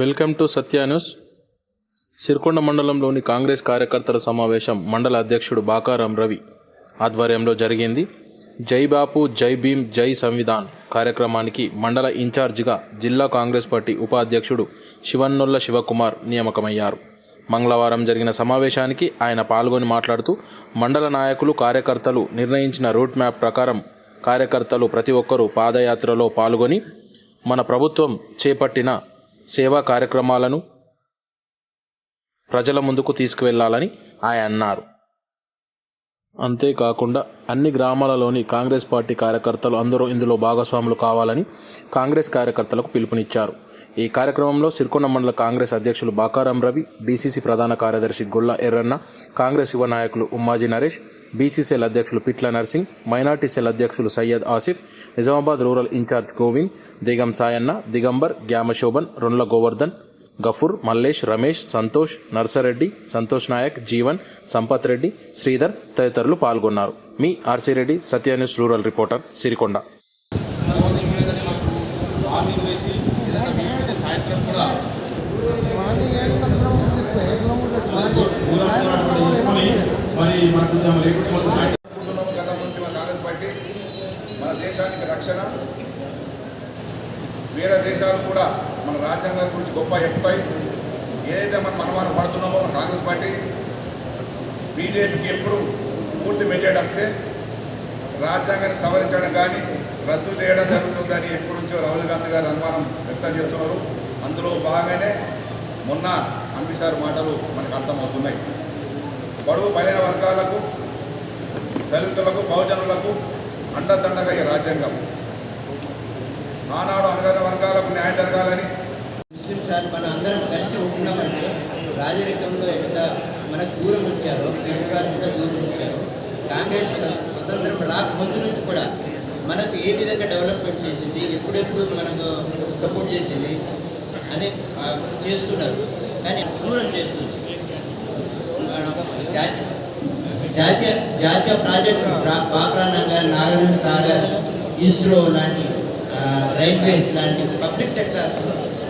Welcome to Satya News Sirikonda మండలంలోని కాంగ్రెస్ కార్యకర్తల సమావేశం మండల అధ్యక్షుడు బాకారం రవి ఆధ్వర్యంలో జరిగింది. జై బాపు జై భీమ్ జై సంవిధాన్ కార్యక్రమానికి మండల ఇన్ఛార్జిగా జిల్లా కాంగ్రెస్ పార్టీ ఉపాధ్యక్షుడు శివన్నొల్ల శివకుమార్ నియామకమయ్యారు. మంగళవారం జరిగిన సమావేశానికి ఆయన పాల్గొని మాట్లాడుతూ మండల నాయకులు కార్యకర్తలు నిర్ణయించిన రూట్ మ్యాప్ ప్రకారం కార్యకర్తలు ప్రతి ఒక్కరూ పాదయాత్రలో పాల్గొని మన ప్రభుత్వం చేపట్టిన సేవా కార్యక్రమాలను ప్రజల ముందుకు తీసుకువెళ్ళాలని ఆయన అన్నారు. అంతేకాకుండా అన్ని గ్రామాలలోని కాంగ్రెస్ పార్టీ కార్యకర్తలు అందరూ ఇందులో భాగస్వాములు కావాలని కాంగ్రెస్ కార్యకర్తలకు పిలుపునిచ్చారు. ఈ కార్యక్రమంలో సిర్కొండ మండల కాంగ్రెస్ అధ్యక్షులు బాకారం రవి డీసీసీ ప్రధాన కార్యదర్శి గొల్ల ఎర్రన్న కాంగ్రెస్ యువ నాయకులు ఉమ్మాజీ నరేష్ బీసీసీఎల్ అధ్యక్షులు పిట్ల నర్సింగ్ మైనార్టీ సెల్ అధ్యక్షులు సయ్యద్ ఆసిఫ్ నిజామాబాద్ రూరల్ ఇన్ఛార్జ్ గోవింద్ దిగం సాయన్న దిగంబర్ గ్యామశోభన్ రొండ్ల గోవర్ధన్ గఫూర్ మల్లేష్ రమేష్ సంతోష్ నర్సరెడ్డి సంతోష్ నాయక్ జీవన్ సంపత్ రెడ్డి శ్రీధర్ తదితరులు పాల్గొన్నారు. మీ RC Reddy Satya news rural reporter Sirikonda. కార్యక్రమం కూడా మరి మనకు మన కాంగ్రెస్ పార్టీ మన దేశానికి రక్షణ వేరే దేశాలు కూడా మన రాజ్యాంగం గురించి గొప్ప చెప్తాయి ఏదైతే మనం అనుమానం పడుతున్నామో మన కాంగ్రెస్ పార్టీ బీజేపీకి ఎప్పుడు పూర్తి మెజార్టీ వస్తే రాజ్యాంగాన్ని సవరించడం కానీ రద్దు చేయడం జరుగుతుందని ఎప్పటి నుంచో రాహుల్ గాంధీ గారు అనుమానం వ్యక్తం చేస్తున్నారు. అందులో భాగంగానే మొన్న అంబిసార్ మాటలు మనకు అర్థమవుతున్నాయి. బడుగు బలైన వర్గాలకు దళితులకు బహుజనులకు అండదండగా ఈ రాజ్యాంగం. ఆనాడు అనగానే వర్గాలకు న్యాయం జరగాలని ముస్లిం సార్ మన అందరం కలిసి ఉంటున్నామంటే రాజరికంలో ఎంత మనకు దూరం ఉంచారో సార్ కూడా దూరం ఉంచారు కాంగ్రెస్ స్వతంత్రం రాకముందు నుంచి కూడా మనకు ఏ విధంగా డెవలప్మెంట్ చేసింది ఎప్పుడెప్పుడు మనకు సపోర్ట్ చేసింది అని చేస్తున్నారు. కానీ దూరం చేస్తుంది జాతి జాతీయ జాతీయ జాతీయ ప్రాజెక్టు బాక్రా నాగార్జున సాగర్ ఇస్రో లాంటి రైల్వేస్ లాంటి పబ్లిక్ సెక్టార్స్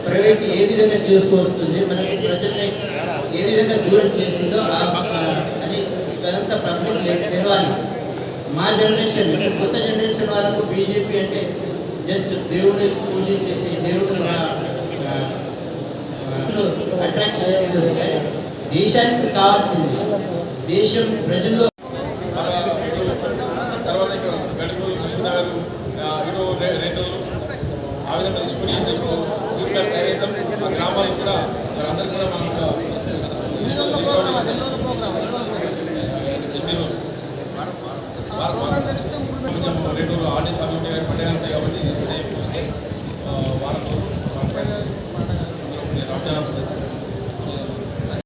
ప్రైవేట్ ఏ విధంగా చేసుకొస్తుంది మనకి ప్రజల్ని ఏ విధంగా దూరం చేస్తుందో ఆ అని ఇదంతా ప్రభుత్వం తెలవాలి. మా జనరేషన్ కొత్త జనరేషన్ వాళ్ళకు బీజేపీ అంటే జస్ట్ దేవుడి పూజించేసి దేవుడు మా దేశానికి కావాల్సింది దేశం ప్రజల్లో తర్వాత ఇంకా గడుపు కృష్ణనగర్ రెండు రోజులు ఆ విధంగా